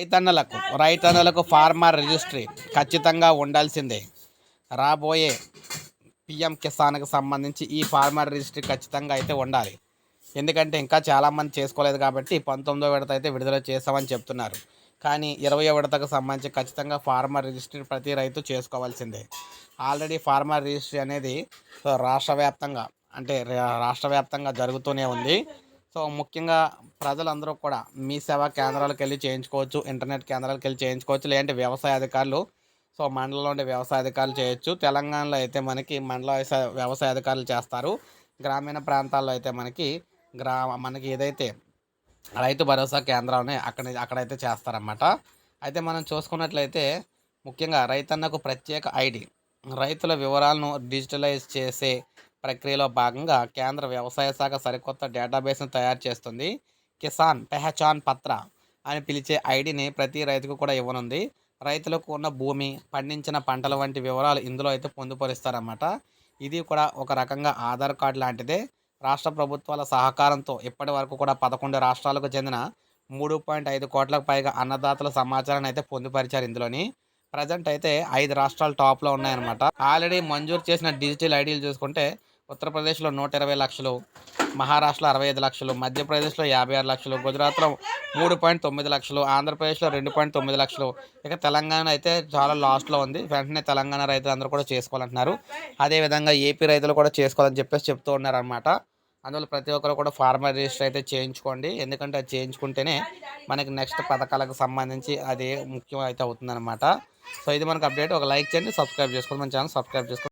రైతన్నలకు రైతన్నలకు farmer registry ఖచ్చితంగా ఉండాల్సిందే. రాబోయే పిఎం కిసాన్కి సంబంధించి ఈ ఫార్మర్ రిజిస్ట్రీ ఖచ్చితంగా అయితే ఉండాలి. ఎందుకంటే ఇంకా చాలామంది చేసుకోలేదు కాబట్టి పంతొమ్మిదో విడత అయితే విడుదల చేస్తామని చెప్తున్నారు. కానీ ఇరవయో విడతకు సంబంధించి ఖచ్చితంగా ఫార్మర్ రిజిస్ట్రీ ప్రతి రైతు చేసుకోవాల్సిందే. ఆల్రెడీ ఫార్మర్ రిజిస్ట్రీ అనేది రాష్ట్ర వ్యాప్తంగా అంటే రా- రాష్ట్ర వ్యాప్తంగా జరుగుతూనే ఉంది. సో ముఖ్యంగా ప్రజలందరూ కూడా మీ సేవా కేంద్రాలకు వెళ్ళి చేయించుకోవచ్చు ఇంటర్నెట్ కేంద్రాలకు వెళ్ళి చేయించుకోవచ్చు లేదంటే వ్యవసాయ అధికారులు సో మండలంలో ఉండే వ్యవసాయ అధికారులు చేయొచ్చు. తెలంగాణలో అయితే మనకి మండల వ్యవసాయ అధికారులు చేస్తారు. గ్రామీణ ప్రాంతాల్లో అయితే మనకి గ్రా మనకి ఏదైతే రైతు భరోసా కేంద్రం అక్కడ అక్కడైతే చేస్తారన్నమాట. అయితే మనం చూసుకున్నట్లయితే ముఖ్యంగా రైతన్నకు ప్రత్యేక ఐడి రైతుల వివరాలను డిజిటలైజ్ చేసే ప్రక్రియలో భాగంగా కేంద్ర వ్యవసాయ శాఖ సరికొత్త డేటాబేస్ను తయారు చేస్తుంది. కిసాన్ పెహచాన్ పత్ర అని పిలిచే ఐడిని ప్రతి రైతుకు కూడా ఇవ్వనుంది. రైతులకు ఉన్న భూమి పండించిన పంటల వంటి వివరాలు ఇందులో అయితే పొందుపరుస్తారన్నమాట. ఇది కూడా ఒక రకంగా ఆధార్ కార్డు లాంటిదే. రాష్ట్ర ప్రభుత్వాల సహకారంతో ఇప్పటి వరకు కూడా పదకొండు రాష్ట్రాలకు చెందిన మూడు పాయింట్ ఐదు కోట్లకు పైగా అన్నదాతల సమాచారాన్ని అయితే పొందుపరిచారు ఇందులోని. ప్రజెంట్ అయితే ఐదు రాష్ట్రాలు టాప్లో ఉన్నాయన్నమాట. ఆల్రెడీ మంజూరు చేసిన డిజిటల్ ఐడీలు చూసుకుంటే ఉత్తరప్రదేశ్లో నూట ఇరవై లక్షలు మహారాష్ట్రలో అరవై ఐదు లక్షలు మధ్యప్రదేశ్లో యాభై ఆరు లక్షలు గుజరాత్లో మూడు పాయింట్ తొమ్మిది లక్షలు ఆంధ్రప్రదేశ్లో రెండు పాయింట్ తొమ్మిది లక్షలు. ఇక తెలంగాణ అయితే చాలా లాస్ట్లో ఉంది. వెంటనే తెలంగాణ రైతులు అందరూ కూడా చేసుకోవాలంటున్నారు. అదేవిధంగా ఏపీ రైతులు కూడా చేసుకోవాలని చెప్పేసి చెప్తూ ఉన్నారనమాట అందువల్ల ప్రతి ఒక్కరు కూడా ఫార్మర్ రిజిస్టర్ అయితే చేయించుకోండి. ఎందుకంటే అది చేయించుకుంటేనే మనకి నెక్స్ట్ పథకాలకు సంబంధించి అది ముఖ్యం అయితే అవుతుందన్నమాట. సో ఇది మనకు అప్డేట్. ఒక లైక్ చేయండి సబ్స్క్రైబ్ చేసుకోండి. మన ఛానల్ సబ్స్క్రైబ్ చేసుకోండి.